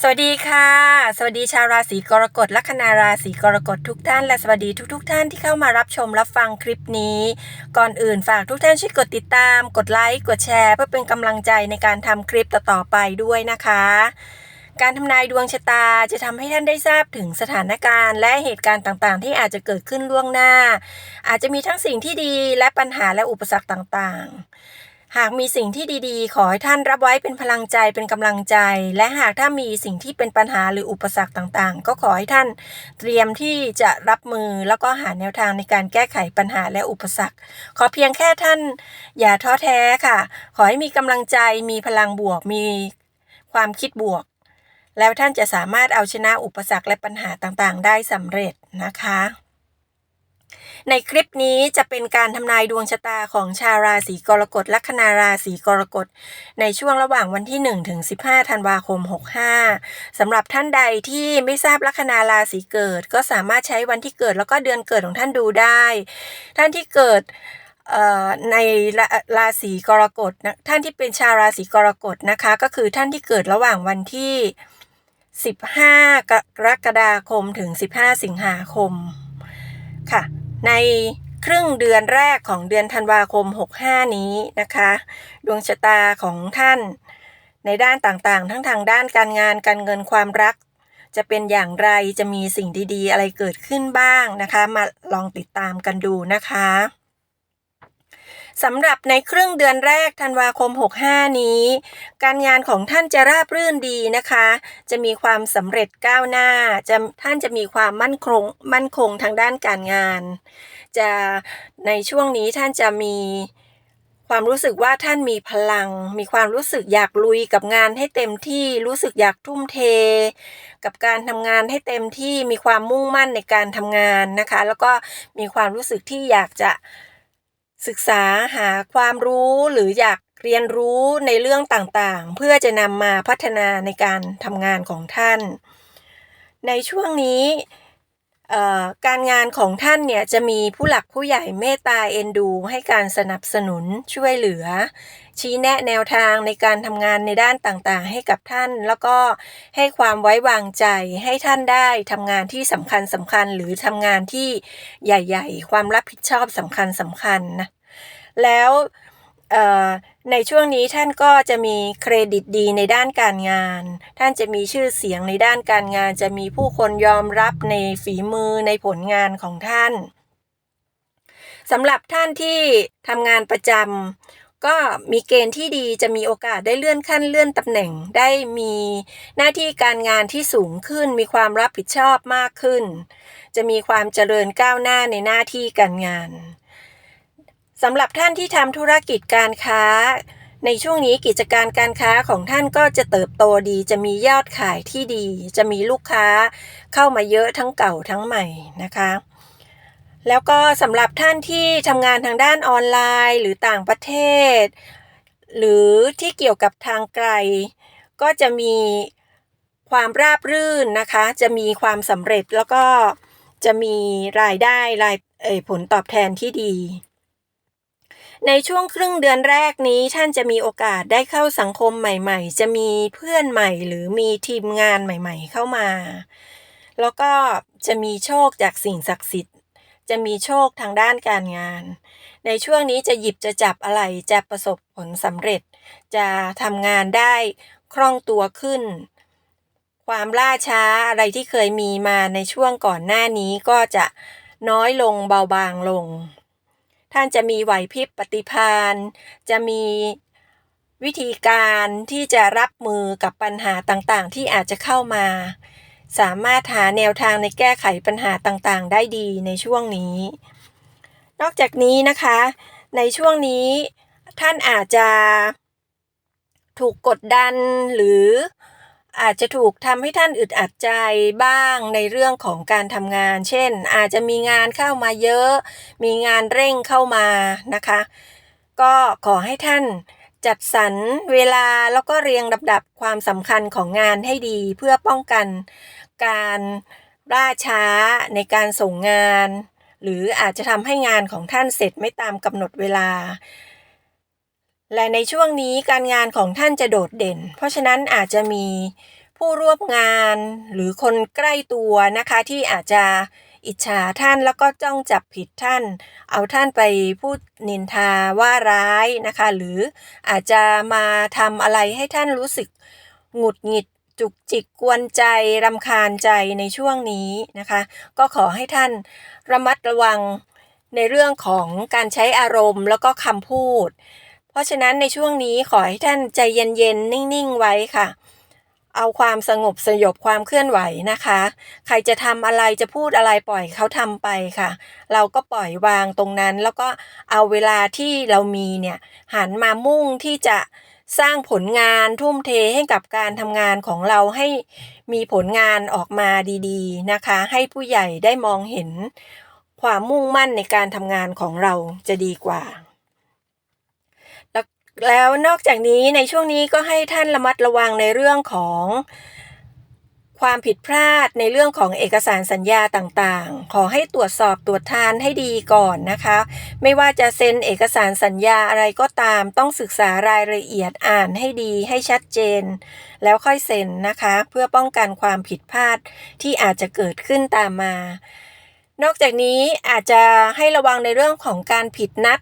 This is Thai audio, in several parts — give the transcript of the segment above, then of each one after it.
สวัสดีค่ะ สวัสดีชาวราศีกรกฎลัคนาราศีกรกฎทุกท่านและสวัสดีทุกๆทท่านที่เข้ามารับชมรับฟังคลิปนี้ ก่อนอื่นฝากทุกท่านช่วยกดติดตาม กดไลค์กดแชร์ เพื่อเป็นกำลังใจในการทำคลิปต่อๆไปด้วยนะคะ การทำนายดวงชะตาจะทำให้ท่านได้ทราบถึงสถานการณ์ และเหตุการณ์ต่างๆ ที่อาจจะเกิดขึ้นล่วงหน้า อาจจะมีทั้งสิ่งที่ดีและปัญหาและอุปสรรคต่างๆ หากมีสิ่งที่ดีๆ ขอให้ท่านรับไว้เป็นพลังใจเป็นกำลังใจ และหากถ้ามีสิ่งที่เป็นปัญหาหรืออุปสรรคต่างๆ ก็ขอให้ท่านเตรียมที่จะรับมือแล้วก็หาแนวทางในการแก้ไขปัญหาและอุปสรรค ขอเพียงแค่ท่าน อย่าท้อแท้ค่ะ ขอให้มีกำลังใจ มีพลังบวก มีความคิดบวก แล้วท่านจะสามารถเอาชนะอุปสรรคและปัญหาต่างๆ ได้สำเร็จนะคะ ในคลิปนี้จะเป็นการทำนายดวงชะตาของชาวราศีกรกฎลัคนาราศีกรกฎในช่วงระหว่างวันที่1ถึง15 ธันวาคม 65สำหรับท่านใดที่ไม่ทราบลัคนาราศีเกิด ก็สามารถใช้วันที่เกิดแล้วก็เดือนเกิดของท่านดูได้ ท่านที่เกิดในราราศีกรกฎนะท่านที่เป็นชาวราศีกรกฎนะคะ ก็คือท่านที่เกิดระหว่างวันที่ 15 กรกฎาคมถึง 15 สิงหาคมค่ะ ในครึ่งเดือนแรกของเดือนธันวาคม 65 นี้นะคะ ดวงชะตาของท่าน ในด้านต่างๆ ทั้งทางด้านการงานการเงินความรัก จะเป็นอย่างไรจะมีสิ่งดีๆ อะไรเกิดขึ้นบ้างนะคะ มาลองติดตามกันดูนะคะ สำหรับในครึ่งเดือนแรกธันวาคม 65 นี้ การงานของท่านจะราบรื่นดีนะคะ จะมีความสำเร็จก้าวหน้าจะท่านจะมีความมั่นคงมั่นคงทางด้านการงาน จะในช่วงนี้ท่านจะมีความรู้สึกว่าท่านมีพลัง มีความรู้สึกอยากลุยกับงานให้เต็มที่ รู้สึกอยากทุ่มเท กับการทำงานให้เต็มที่ มีความมุ่งมั่นในการทำงานนะคะ แล้วก็มีความรู้สึกที่อยากจะ ศึกษาหาความรู้หรืออยากเรียนรู้ในเรื่องต่างๆ เพื่อจะนำมาพัฒนาในการทำงานของท่าน ในช่วงนี้ การงานของท่านเนี่ยจะมีผู้หลักผู้ใหญ่เมตตาเอ็นดู ให้การสนับสนุนช่วยเหลือ ชี้แนะแนวทางในการทำงานในด้านต่างๆ ให้กับท่าน แล้วก็ให้ความไว้วางใจให้ท่านได้ทำงานที่สำคัญสำคัญหรือทำงานที่ใหญ่ ๆ ความรับผิดชอบสำคัญสำคัญนะแล้ว ในช่วงนี้ท่านก็จะมีเครดิตดีในด้านการงาน ท่านจะมีชื่อเสียงในด้านการงาน จะมีผู้คนยอมรับในฝีมือในผลงานของท่านสำหรับท่านที่ทำงานประจำก็มีเกณฑ์ที่ดีจะมีโอกาสได้เลื่อนขั้นเลื่อนตำแหน่ง ได้มีหน้าที่การงานที่สูงขึ้น มีความรับผิดชอบมากขึ้น จะมีความเจริญก้าวหน้าในหน้าที่การงาน สำหรับท่านที่ทำธุรกิจการค้า ในช่วงนี้กิจการการค้าของท่านก็จะเติบโตดี จะมียอดขายที่ดี จะมีลูกค้าเข้ามาเยอะทั้งเก่าทั้งใหม่นะคะ แล้วก็สำหรับท่านที่ทำงานทางด้านออนไลน์ หรือต่างประเทศ หรือที่เกี่ยวกับทางไกล ก็จะมีความราบรื่นนะคะ จะมีความสำเร็จแล้วก็จะมีรายได้รายผลตอบแทนที่ดี ในช่วงครึ่งเดือนแรกนี้ท่านจะมีโอกาสได้เข้าสังคมใหม่ ๆ จะมีเพื่อนใหม่ หรือมีทีมงานใหม่ ๆ เข้ามา แล้วก็จะมีโชคจากสิ่งศักดิ์สิทธิ์ จะมีโชคทางด้านการงาน ในช่วงนี้จะหยิบจะจับอะไรจะประสบผลสำเร็จ จะทำงานได้คล่องตัวขึ้น ความล่าช้าอะไรที่เคยมีมาในช่วงก่อนหน้านี้ก็จะน้อยลงเบาบางลง ท่านจะมีไหวพริบปฏิพานจะมีวิธีการที่จะรับมือกับปัญหาต่างๆ ที่อาจจะเข้ามา สามารถหาแนวทางในแก้ไขปัญหาต่างๆ ได้ดีในช่วงนี้ นอกจากนี้นะคะ ในช่วงนี้ท่านอาจจะถูกกดดันหรือ อาจจะถูกทำให้ท่านอึดอัดใจบ้างในเรื่องของการทำงาน เช่น อาจจะมีงานเข้ามาเยอะ มีงานเร่งเข้ามานะคะ ก็ขอให้ท่านจัดสรรเวลาแล้วก็เรียงลำดับความสำคัญของงานให้ดีเพื่อป้องกันการล่าช้าในการส่งงาน หรืออาจจะทำให้งานของท่านเสร็จไม่ตามกำหนดเวลา และในช่วงนี้การงานของท่านจะโดดเด่น เพราะฉะนั้นอาจจะมีผู้ร่วมงานหรือคนใกล้ตัวนะคะที่อาจจะอิจฉาท่านแล้วก็จ้องจับผิดท่าน เอาท่านไปพูดนินทาว่าร้ายนะคะ หรืออาจจะมาทำอะไรให้ท่านรู้สึกหงุดหงิดจุกจิกกวนใจรำคาญใจในช่วงนี้นะคะ ก็ขอให้ท่านระมัดระวังในเรื่องของการใช้อารมณ์แล้วก็คำพูด เพราะฉะนั้นในช่วงนี้ขอให้ท่านใจเย็นๆ นิ่งๆ ไว้ค่ะ เอาความสงบสยบความเคลื่อนไหวนะคะ ใครจะทำอะไรจะพูดอะไรปล่อยเขาทำไปค่ะ เราก็ปล่อยวางตรงนั้น แล้วก็เอาเวลาที่เรามีเนี่ยหันมามุ่งที่จะสร้างผลงานทุ่มเทให้กับการทำงานของเราให้มีผลงานออกมาดีๆนะคะ ให้ผู้ใหญ่ได้มองเห็นความมุ่งมั่นในการทำงานของเราจะดีกว่า แล้วนอกจากนี้ในช่วงนี้ก็ให้ท่านระมัดระวังในเรื่องของความผิดพลาดในเรื่องของเอกสารสัญญาต่างๆ ขอให้ตรวจสอบตรวจทานให้ดีก่อนนะคะ ไม่ว่าจะเซ็นเอกสารสัญญาอะไรก็ตาม ต้องศึกษารายละเอียดอ่านให้ดีให้ชัดเจน แล้วค่อยเซ็นนะคะ เพื่อป้องกันความผิดพลาดที่อาจจะเกิดขึ้นตามมา นอกจากนี้อาจจะให้ระวังในเรื่องของการผิดนัด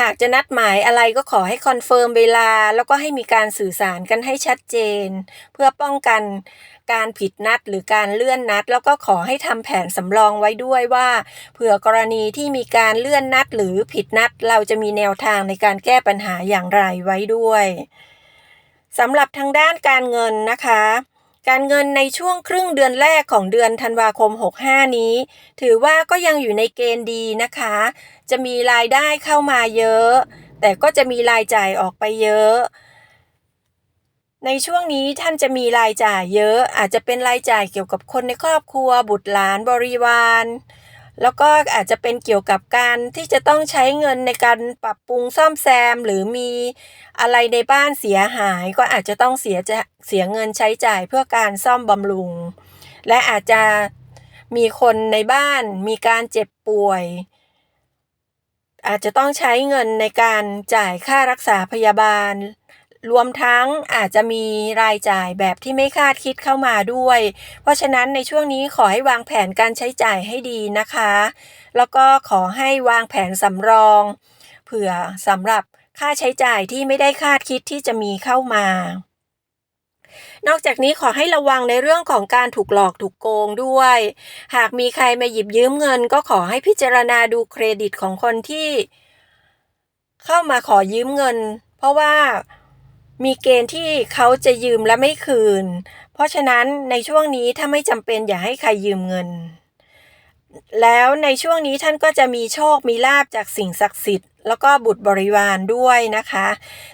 หากจะนัดหมายอะไรก็ขอให้คอนเฟิร์มเวลา แล้วก็ให้มีการสื่อสารกันให้ชัดเจน เพื่อป้องกันการผิดนัดหรือการเลื่อนนัด แล้วก็ขอให้ทำแผนสำรองไว้ด้วยว่า เผื่อกรณีที่มีการเลื่อนนัดหรือผิดนัด เราจะมีแนวทางในการแก้ปัญหาอย่างไรไว้ด้วยสำหรับทางด้านการเงินนะคะ การเงินในช่วงครึ่งเดือนแรกของเดือนธันวาคม 65 นี้ ถือว่าก็ยังอยู่ในเกณฑ์ดีนะคะ จะมีรายได้เข้ามาเยอะ แต่ก็จะมีรายจ่ายออกไปเยอะ ในช่วงนี้ท่านจะมีรายจ่ายเยอะ อาจจะเป็นรายจ่ายเกี่ยวกับคนในครอบครัว บุตรหลานบริวาร แล้วก็อาจจะเป็นเกี่ยวกับการที่จะต้องใช้เงินในการปรับปรุงซ่อมแซม หรือมีอะไรในบ้านเสียหาย ก็อาจจะต้องเสียจะเสียเงินใช้จ่ายเพื่อการซ่อมบำรุง และอาจจะมีคนในบ้านมีการเจ็บป่วย อาจจะต้องใช้เงินในการจ่ายค่ารักษาพยาบาล รวมทั้งอาจจะมีรายจ่ายแบบที่ไม่คาดคิดเข้ามาด้วย เพราะฉะนั้นในช่วงนี้ขอให้วางแผนการใช้จ่ายให้ดีนะคะ แล้วก็ขอให้วางแผนสำรอง เผื่อสำหรับค่าใช้จ่ายที่ไม่ได้คาดคิดที่จะมีเข้ามานอกจากนี้ขอให้ระวังในเรื่องของการถูกหลอกถูกโกงด้วย หากมีใครมาหยิบยืมเงิน ก็ขอให้พิจารณาดูเครดิตของคนที่ เข้ามาขอยืมเงิน เพราะว่า มีเกณฑ์ที่เขาจะยืมและไม่คืน เพราะฉะนั้นในช่วงนี้ถ้าไม่จำเป็นอย่าให้ใครยืมเงิน แล้วในช่วงนี้ท่านก็จะมีโชคมีลาบจากสิ่งศักดิ์สิทธิ์แล้วก็บุตรบริวารด้วยนะคะ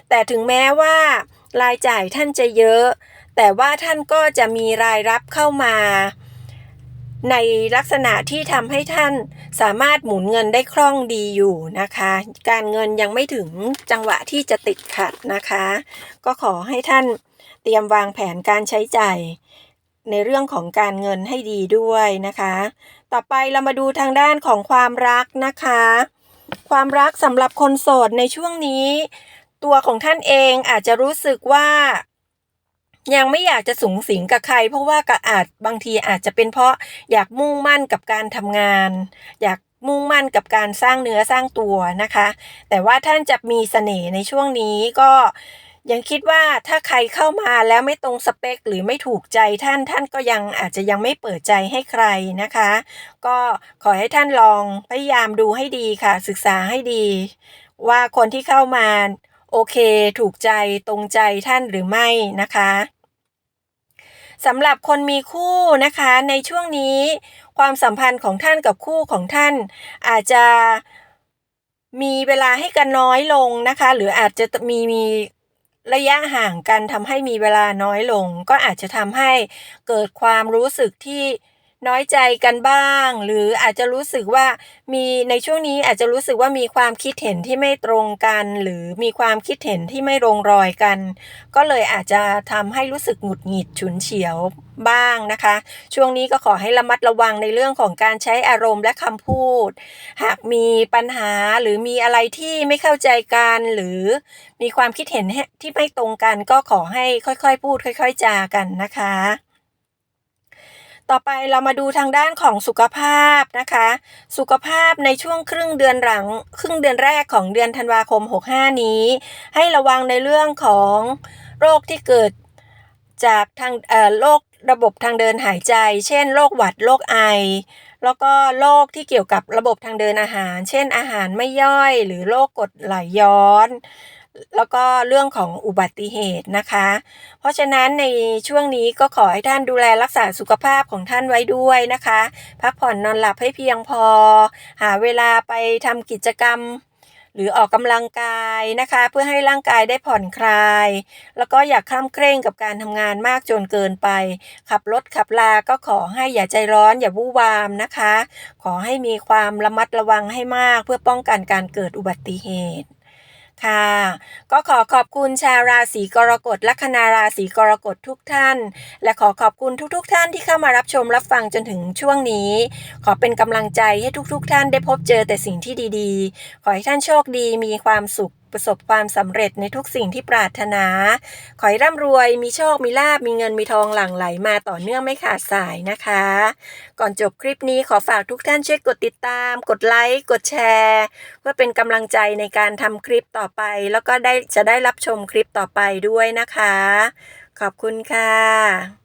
แต่ถึงแม้ว่ารายจ่ายท่านจะเยอะ แต่ว่าท่านก็จะมีรายรับเข้ามา ในลักษณะที่ทำให้ท่านสามารถหมุนเงินได้คล่องดีอยู่นะคะ การเงินยังไม่ถึงจังหวะที่จะติดขัดนะคะ ก็ขอให้ท่านเตรียมวางแผนการใช้จ่ายในเรื่องของการเงินให้ดีด้วยนะคะ ต่อไปเรามาดูทางด้านของความรักนะคะ ความรักสำหรับคนโสดในช่วงนี้ ตัวของท่านเองอาจจะรู้สึกว่า ยังไม่อยากจะสูงสิงกับใคร เพราะว่าก็อาจบางทีอาจจะเป็นเพราะอยากมุ่งมั่นกับการทำงาน อยากมุ่งมั่นกับการสร้างเนื้อสร้างตัวนะคะ แต่ว่าท่านจะมีเสน่ห์ในช่วงนี้ก็ยังคิดว่าถ้าใครเข้ามาแล้วไม่ตรงสเปค หรือไม่ถูกใจท่านท่านก็ยังอาจจะยังไม่เปิดใจให้ใครนะคะ ก็ขอให้ท่านลองพยายามดูให้ดีค่ะ ศึกษาให้ดี ว่าคนที่เข้ามา โอเค ถูกใจตรงใจท่านหรือไม่นะคะสำหรับคนมีคู่นะคะในช่วงนี้ ความสัมพันธ์ของท่านกับคู่ของท่าน อาจจะมีเวลาให้กันน้อยลงนะคะ หรืออาจจะมีมีระยะห่างกันทำให้มีเวลาน้อยลง ก็อาจจะทำให้เกิดความรู้สึกที่ น้อยใจกันบ้าง หรืออาจจะรู้สึกว่ามีในช่วงนี้อาจจะรู้สึกว่ามีความคิดเห็นที่ไม่ตรงกัน หรือมีความคิดเห็นที่ไม่ลงรอยกัน ก็เลยอาจจะทำให้รู้สึกหงุดหงิดฉุนเฉียวบ้างนะคะ ช่วงนี้ก็ขอให้ระมัดระวังในเรื่องของการใช้อารมณ์และคำพูด หากมีปัญหาหรือมีอะไรที่ไม่เข้าใจกัน หรือมีความคิดเห็นที่ไม่ตรงกัน ก็ขอให้ค่อยๆ พูด ค่อย ๆ จากันนะคะ ต่อไปเรามาดูทางด้านของสุขภาพนะคะ สุขภาพในช่วงครึ่งเดือนหลัง ครึ่งเดือนแรกของเดือนธันวาคม 65 นี้ ให้ระวังในเรื่องของโรคที่เกิดจากทางโรคระบบทางเดินหายใจ เช่นโรคหวัดโรคไอ แล้วก็โรคที่เกี่ยวกับระบบทางเดินอาหาร เช่นอาหารไม่ย่อย หรือโรคกรดไหลย้อน แล้วก็เรื่องของอุบัติเหตุนะคะ เพราะฉะนั้นในช่วงนี้ก็ขอให้ท่านดูแลรักษาสุขภาพของท่านไว้ด้วยนะคะ พักผ่อนนอนหลับให้เพียงพอ หาเวลาไปทำกิจกรรมหรือออกกำลังกายนะคะ เพื่อให้ร่างกายได้ผ่อนคลาย แล้วก็อย่าคล่ำเคร่งกับการทำงานมากจนเกินไป ขับรถขับลาก็ขอให้อย่าใจร้อนอย่าวู่วามนะคะ ขอให้มีความระมัดระวังให้มากเพื่อป้องกันการเกิดอุบัติเหตุ ค่ะ ก็ขอขอบคุณชาวราศีกรกฎและคณาราศีกรกฎทุกท่าน และขอขอบคุณทุกๆทท่านที่เข้ามารับชมรับฟังจนถึงช่วงนี้ ขอเป็นกำลังใจให้ทุกๆทท่านได้พบเจอแต่สิ่งที่ดีๆ ขอให้ท่านโชคดีมีความสุข ประสบความสำเร็จในทุกสิ่งที่ปรารถนา ขอให้ร่ำรวย มีโชค มีลาบ มีเงิน มีทองหลั่งไหลมาต่อเนื่องไม่ขาดสายนะคะ ก่อนจบคลิปนี้ขอฝากทุกท่านช่วยกดติดตาม กดไลค์ กดแชร์ เพื่อเป็นกำลังใจในการทำคลิปต่อไป แล้วก็ได้จะได้รับชมคลิปต่อไปด้วยนะคะ ขอบคุณค่ะ